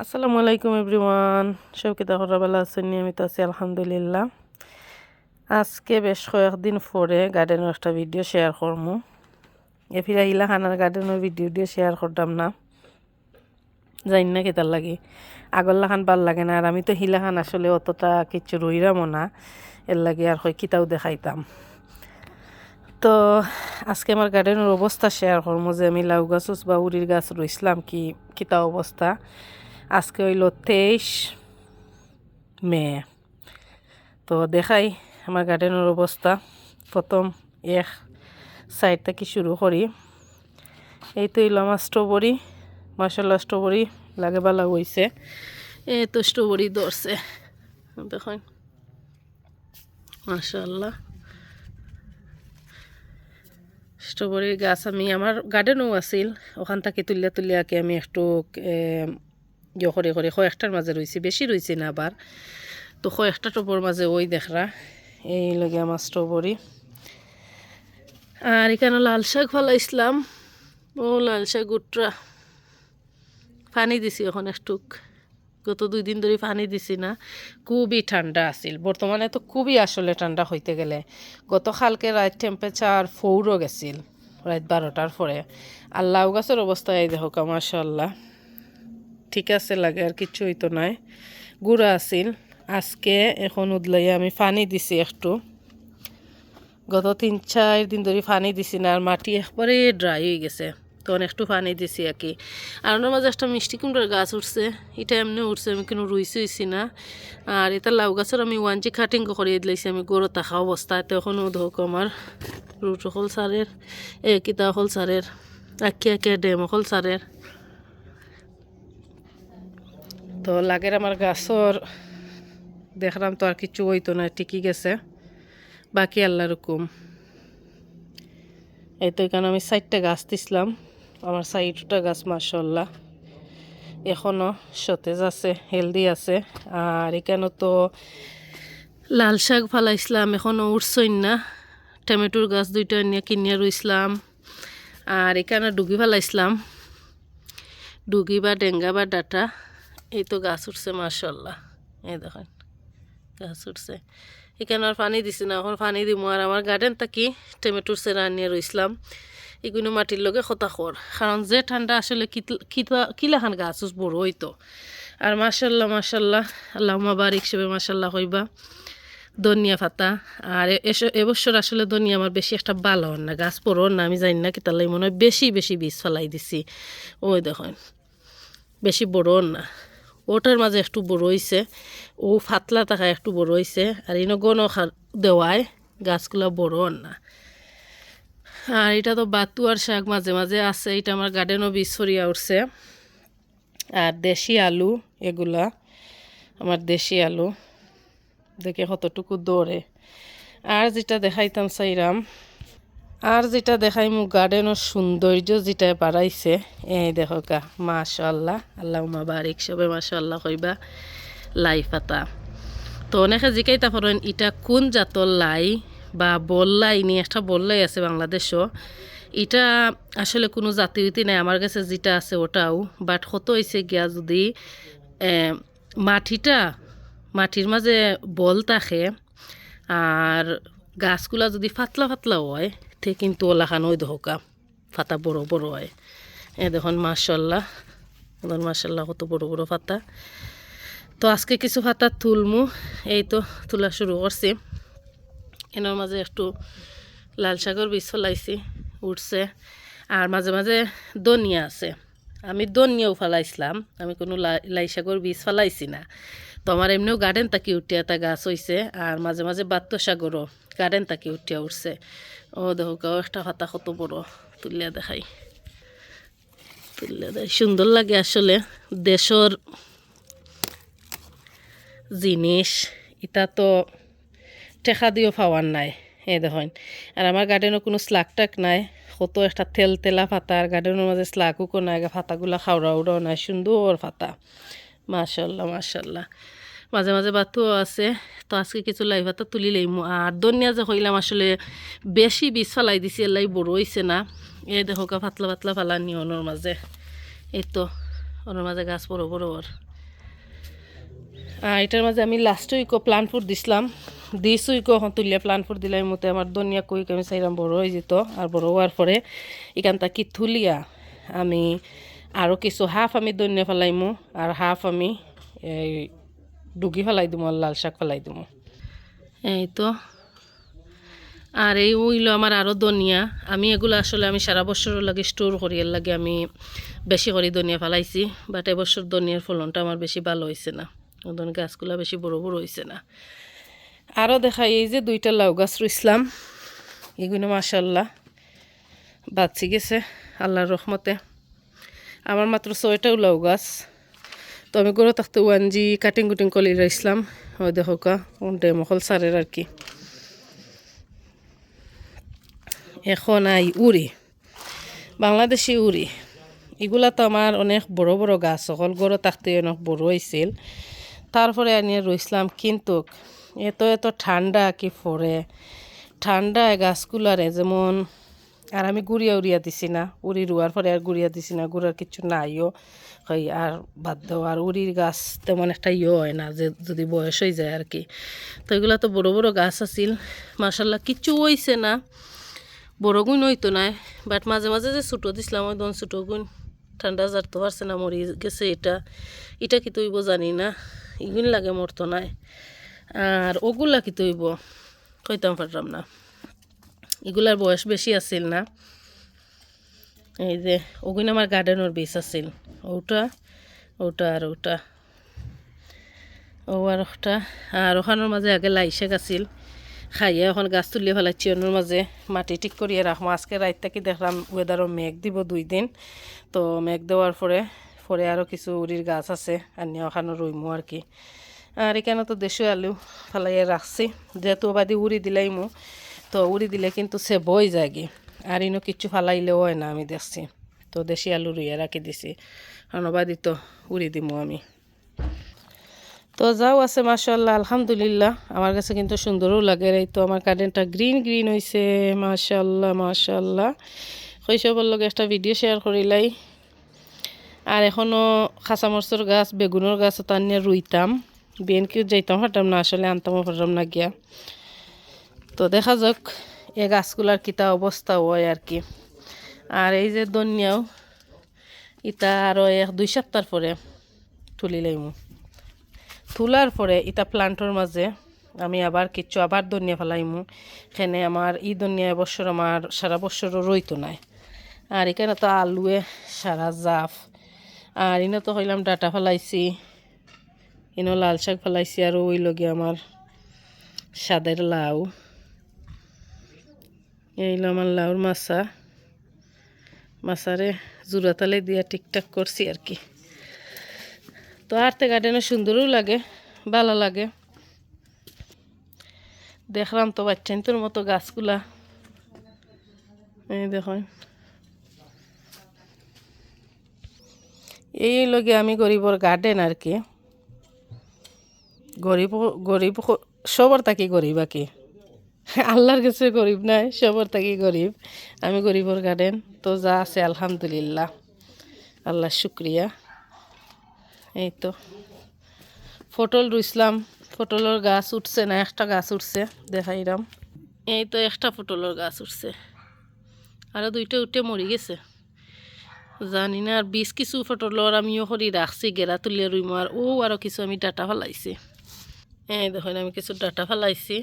আসসালামু আলাইকুম এভরিওয়ান। সব কিতা ভালো আছেন, নিয়মিত আছি, আলহামদুলিল্লাহ। আজকে বেশ কয়েকদিন পরে গার্ডেনের একটা ভিডিও শেয়ার করব এ ফিরা ইলা খানার গার্ডেনের ভিডিও দিয়ে শেয়ার করতাম না। জানি না কেতার লাগে। আগল্লা খান ভালো লাগে না, আর আমি তো হিলা খান আসলে অতটা কিচ্ছু রইরামও না। এর লাগে আর হয় কিতাও দেখাইতাম। তো আজকে আমার গার্ডেনের অবস্থা শেয়ার করব যে আমি লাউ গাছ বা উড়ির গাছ রইছিলাম কি, কিতা অবস্থা। আজকে হইল তেইশ মে। তো দেখাই আমার গার্ডেনের অবস্থা। প্রথম এক সাইড থেকে শুরু করি। এই তো হইল আমার স্ট্রবেরি মাসাল্লাহ স্ট্রবেরি লাগে ভালো হয়েছে এই তো স্ট্রবেরি ধরছে। দেখুন। মাসাল্লাহ স্ট্রবেরির গাছ আমি, আমার গার্ডেনও আছিল। ওখান থেকে তুলিয়া তুলিয়াকে আমি একটু ইয়ে করে করে কয়েকটার মাঝে রয়েছি বেশি রয়েছে না আবার। তো কয়েকটা টপর মাঝে ওই দেখরা, এই লগে আমার স্ট্রবেরি আর এখানে লাল শাক ফালাইছিলাম ও লাল শাক গুটরা পানি দিছি এখন একটু গত দুই দিন ধরে পানি দিছি না, খুবই ঠান্ডা আছিল। বর্তমানে তো খুবই আসলে ঠান্ডা হইতে গেলে। গতকালকে রাত টেম্পারেচার ফৌরও গেছিল, রাত বারোটার পরে। আর লাউ গাছের অবস্থা এই দেখো মাশাল্লাহ ঠিক আছে লাগে, আর কিচ্ছু হইতো নাই। গুঁড়া আছিল। আজকে এখন উদলাই আমি পানি দিছি একটু। গত তিন, চার দিন ধরে পানি দিছি না, আর মাটি একবারে ড্রাই হয়ে গেছে। তখন একটু পানি দিছি আর কি। আর ওনার মাঝে একটা মিষ্টি কুমড়ার গাছ উঠছে। এটা এমনি উঠছে, আমি কোনো রুইছি হয়েছি না। আর এটা লাউ গাছের আমি ওয়ানজি কাটিং করিয়ে দিলাইছি, আমি গরু থাকা অবস্থায় তখনও ধোক আমার রুট হল সারের এ কিতা হল সারের আঁকি আঁকি ডেম হল সারের তো লাগের আমার গাছর দেখলাম তো আর কিছু হইতো না, ঠিকই গেছে। বাকি আল্লাহ রকম এই তো এখানে আমি চারটা গাছ দিছিলাম। আমার চারটা গাছ মাসাল্লাহ এখনও সতেজ আছে হেলদি আছে। আর এখানে তো লাল শাক ফালাইছিলাম এখনও উঠছই না। টমেটোর গাছ দুইটা নিয়ে কিনিয়ে রইছিলাম। আর এখানে ডুগি ফালাইছিলাম। ডুগি বা ডেঙ্গা বা ডাটা। এই তো গাছ উঠছে মার্শাল্লাহ এই দেখেন, গাছ উঠছে। এখানে আর পানি দিছি না, এখন পানি দিমু। আর আমার গার্ডেন থাকি টমেটোর সেরা নিয়ে রইছিলাম এগুলো মাটির লগে খতা খর। কারণ যে ঠান্ডা আসলে কিলাখান গাছ বড় হইতো আর মার্শাল্লাহ মার্শাল্লাহ আল্লাহ বারিক হিসেবে মার্শাল্লাহ হইবা ধনিয়া ফাতা আর এবছর আসলে ধনিয়া আমার বেশি একটা ভালো হন না, গাছ পড়ো না, আমি জানি না কি তাহলে মনে হয় বেশি বেশি বীজ ফেলাই দিছি। ওই দেখেন, বেশি বড় না। ওটার মাঝে একটু বড় হয়েছে ও ফাতলা থাকা একটু বড় হয়েছে আর ইনো গণ দেওয়ায় গাছগুলো বড় না। আর এটা তো বাতুয়ার শাক মাঝে মাঝে আছে। এটা আমার গার্ডেনও বীজ ছড়িয়া উঠছে। আর দেশি আলু এগুলা, আমার দেশি আলু। দেখে কতটুকু দৌড়ে। আর যেটা দেখাইতাম চাইরাম আর যেটা দেখাই মোক গার্ডেনের সৌন্দর্য যেটা বাড়াইছে, এই দেখো কা মাশাল্লাহ আল্লাহ মা বারিক সবে মাশাল্লাহ কইবা, লাই পাতা তো অনেকে জিকাইতা পারেন এটা কোন জাতর লাই? বা বললাই নি একটা বললাই আছে বাংলাদেশও। এটা আসলে কোনো জাতীয়তি নাই, আমার কাছে যেটা আছে ওটাও। বাট কত হয়েছে গিয়া যদি মাটিটা, মাটির মাঝে বল থাকে, আর গাছগুলা যদি ফাতলা ফাতলা হয় তে কিন্তু ওলাখান ওই ধোকা ফাতা বড় বড় হয়। এ দেখুন মাসাল্লাহ মাসাল্লাহ কত বড় বড় ফাতা তো আজকে কিছু ফাতা তুলমু, এই তো তোলা শুরু করছি। এনার মাঝে একটু লাল শাকের বীজ ফলাইছি, উঠছে। আর মাঝে মাঝে দনিয়া আছে। আমি দনিয়াও ফালাইছিলাম। আমি কোনো লাই বীজ ফেলাইছি না। তো আমার এমনিও গার্ডেন তাকি উঠিয়া একটা গাছ হয়েছে আর মাঝে মাঝে বাত্য সাগরও গার্ডেন তাকি উঠিয়া উঠছে। ও দেখো একটা হাতা কত বড়, তুলিয়া দেখাই। তুলিয়া দেয় সুন্দর লাগে আসলে। দেশর জিনিস এটা তো টেকা দিও পাওয়ার নাই। এই দেখেন। আর আমার গার্ডেনও কোনো স্লাক টাক নাই। কত একটা তেল তেলা ফাতা আর গার্ডেনের মাঝে স্লাকও নাই। ফাতাগুলা খাওয়া উড়াও নাই। সুন্দর ফাতা মাশাল্লাহ মাশাল্লাহ। মাঝে মাঝে বাতুও আছে। তো আজকে কিছু লাই ভাতা তুলি লাইমু। আর দনিয়া যে হইলাম আসলে বেশি বীজ ফালাই দিছি এলাই বড় হয়েছে না। এ দেখো কা পাতলা পাতলা ফালা নিয়নের মাঝে এই তো ওর মাঝে গাছ বড় বড় ওর এটার মাঝে আমি লাস্ট উইকও প্লান্ট ফুড দিছিলাম। দিস উইকও এখন তুলিয়া প্লান ফুড দিলাই মতে আমার দনিয়া কুইক আমি চাইলাম বড় হয়ে যেত, আর বড় হওয়ার পরে এখানটা কি তুলিয়া আমি আরও কিছু হাফ আমি দনিয়া ফেলাইমু, আর হাফ আমি এই ডুগি ফেলাই দিমু আর লাল শাক ফেলাই দিমু। এই তো। আর এই উইল আমার আরও ধনিয়া। আমি এগুলো আসলে আমি সারা বছর লাগে স্টোর করি, এর লাগে আমি বেশি করে ধনিয়া ফেলাইছি বাট এবছর ধনিয়ার ফলনটা আমার বেশি ভালো হয়েছে না। ওদের গাছগুলো বেশি বড় বড় হয়েছে না। আরও দেখা এই যে দুইটা লাউ গাছ রইসলাম এগুলো মাসাল্লাহ বাঁচি গেছে আল্লাহর রহমতে। আমার মাত্র ছয়টাও লাউ গাছ। তো আমি গরু থাকতে ওয়ানজি কাটিং কুটিং কলি রইসলাম ওই দেখো কা ডেমকল সারের আর কি। এখন আই উড়ি, বাংলাদেশি উড়ি। এগুলা তো আমার অনেক বড় বড় গাছ সকল গড় থাকতে অনেক বড় হয়েছিল তারপরে আনিয়ে রইছিলাম কিন্তু এত এত ঠান্ডা কি পরে? ঠান্ডা গাছগুলারে যেমন, আর আমি গুড়িয়া উড়িয়া দিছি না। উড়ি রুয়ার পরে আর গুড়িয়া দিছি না, গুড়ার কিছু নাইও। হয় আর দাও, আর উড়ির গাছ তেমন একটা ইয়ে হয় না, যে যদি বয়স হয়ে যায় আর কি। তো এগুলো তো বড় বড় গাছ আছিল। মার্শাল্লাহ কিচ্ছু হইছে না। বড় গুণ হইতো নাই বাট মাঝে মাঝে যে ছুটো দিছিলাম, ওই দন ছোটো গুণ। ঠান্ডা জারতে পারছে না, মরি গেছে এটা। এটা কি তৈব জানি না। ইগুন লাগে মরতো নাই। আর ওগুলা কি তৈব? কইতাম পারলাম না। এগুলার বয়স বেশি আছিল না। এই যে, ওগুন আমার গার্ডেনের বীজ আছিল। ওটা ওটা আর ওটা। ও আর ওটা। আর ওখানোর মাঝে আগে লাই শাক আছিল। খাইয়ে এখন গাছ তুলিয়ে ফেলাচ্ছি ওনার মাঝে। মাটি ঠিক করিয়ে রাখব। আজকে রাত থেকে দেখলাম ওয়েদারও মেঘ দিব দুই দিন। তো মেঘ দেওয়ার পরে পরে আরও কিছু উড়ির গাছ আছে। আর নিয়ে ওখানে রইমু আর কি। আর এখানে তো দেশীয় আলু ফেলাইয়ে রাখছি? যেহেতু বাদি উড়ি দিলাইমু তো উড়ি দিলে কিন্তু সে বই কি আর ইনো কিচ্ছু ফালাইলেও হয় না আমি দেখছি। তো দেশি আলু রুইয়ে রাখি দিছি। অনবাদি তো উড়ি দিমু আমি। তো যাও আছে মাশাল্লাহ আলহামদুলিল্লাহ। আমার কাছে কিন্তু সুন্দরও লাগে এই তো আমার গার্ডেনটা গ্রিন গ্রিন হয়েছে মাশাল্লাহ মাশাল্লাহ শৈশবের লগে একটা ভিডিও শেয়ার করিলাই। আর এখনও খাঁচামরচর গাছ, বেগুনের গাছ তার নিয়ে রুইতাম। বেন কেউ যাইতাম পারতাম না, আসলে আনতামও পারতাম না গিয়া। তো দেখা যাক এ গাছগুলার কিতা অবস্থা হয় আর কি। আর এই যে দনিয়াও, ইটা আরও এক, দুই সপ্তাহ পরে তুলি লাইমু। তোলার পরে ইটা প্লান্টর মাঝে আমি আবার কিচ্ছু আবার দনিয়া ফেলাইমু। এখানে আমার ই ধনিয়া এবছর আমার সারা বছরও রইতো নাই। আর এখানে তো আলুয়ে সারা জাফ। আর ইনে তো হইলাম ডাটা ফেলাইছি। ইনো লাল শাক ফেলাইছি আর ওই লগে আমার সাদের লাউ। এইলো আমার লাউর মাছা। মাছারে জোড়াতালে দিয়া ঠিকঠাক করছি আর কি। তো আরতে গার্ডেনে সুন্দরও লাগে, ভালো লাগে। দেখলাম তো বাচ্চাইন্তর মতো গাছগুলা। এই দেখুন। এই লগে আমি গরিবর গার্ডেন আর কি। গরিব গরিব সবার তাকি গরিব আর কি আল্লাহর কাছে গরিব নাই, সবার তাকি গরিব। আমি গরিবর গার্ডেন, তো যা আছে আলহামদুলিল্লাহ। আল্লাহ শুক্রিয়া। এই তো। পটল রুইসলাম পটলের গাছ উঠছে না, একটা গাছ উঠছে, দেখাইরাম। এই তো একটা পটলের গাছ উঠছে। আরও দুইটা উঠে মরি গেছে। জানি না, আর বীজ কিছু পটলের আমিও করি রাখছি গেরা তুলিয়ে রুইম, আর ও আরও কিছু আমি ডাটা ফেলাইছি। এই দেখুন, আমি কিছু ডাটা ফেলাইছি।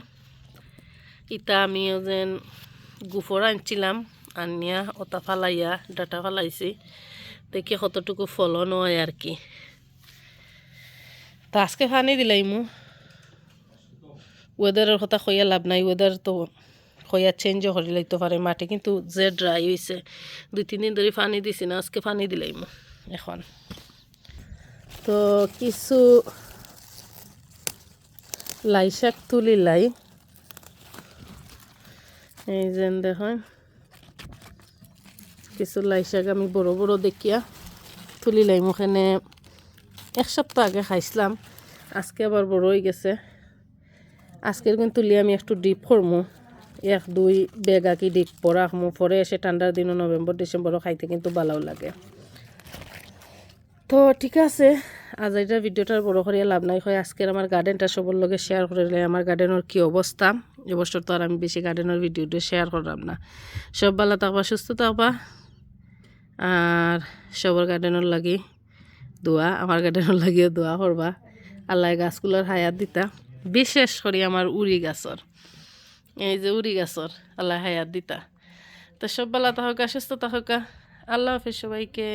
ইটা আমিও যেন গুফর আনছিলাম, আনিয়া ওটা ফালাইয়া ডাটা ফালাইছি। দেখি কতটুকু ফলন হয় আর কি। তা আজকে ফানি দিলাই মু ওয়েদারের কথা কইয়া লাভ নাই। ওয়েদার তো কইয়া চেঞ্জও করে লাইতে পারে মাটি কিন্তু যে ড্রাই হয়েছে দুই, তিন দিন ধরে পানি দিছি না, আজকে পানি দিলাই মু এখন। তো কিছু লাই শাক তুলি লাই। এই যেন দেখুন, কিছু লাই শাক আমি বড় বড় দেখিয়া তুলি লাই। মুখানে এক সপ্তাহ আগে খাইছিলাম, আজকে আবার বড় হয়ে গেছে। আজকের কিন্তু তুলি আমি একটু ডিপ করমু, এক, দুই বেগ আঁকি ডিপ রাখমু। পরে এসে ঠান্ডার দিনও নভেম্বর ডিসেম্বরও খাইতে কিন্তু ভালো লাগে। তো ঠিক আছে আজ এটা ভিডিওটার বড় করিয়া লাভ নাই। হয় আজকের আমার গার্ডেনটা সবার লগে শেয়ার করলে আমার গার্ডেনের কি অবস্থা? এবছর তো আর আমি বেশি গার্ডেনের ভিডিওটা শেয়ার করলাম না। সব ভালো থাকবা, সুস্থ থাকবা। আর সবার গার্ডেনের লাগি দোয়া, আমার গার্ডেনের লাগিও দোয়া করবা। আল্লাহ গাছগুলোর হায়াত দিতা। বিশেষ করে আমার উড়ি গাছর। এই যে উড়ি গাছর, আল্লাহ হায়াত দিতা। তো সব বেলা তাহকা সুস্থ তাহকা আল্লাহ হাফিজ সবাইকে।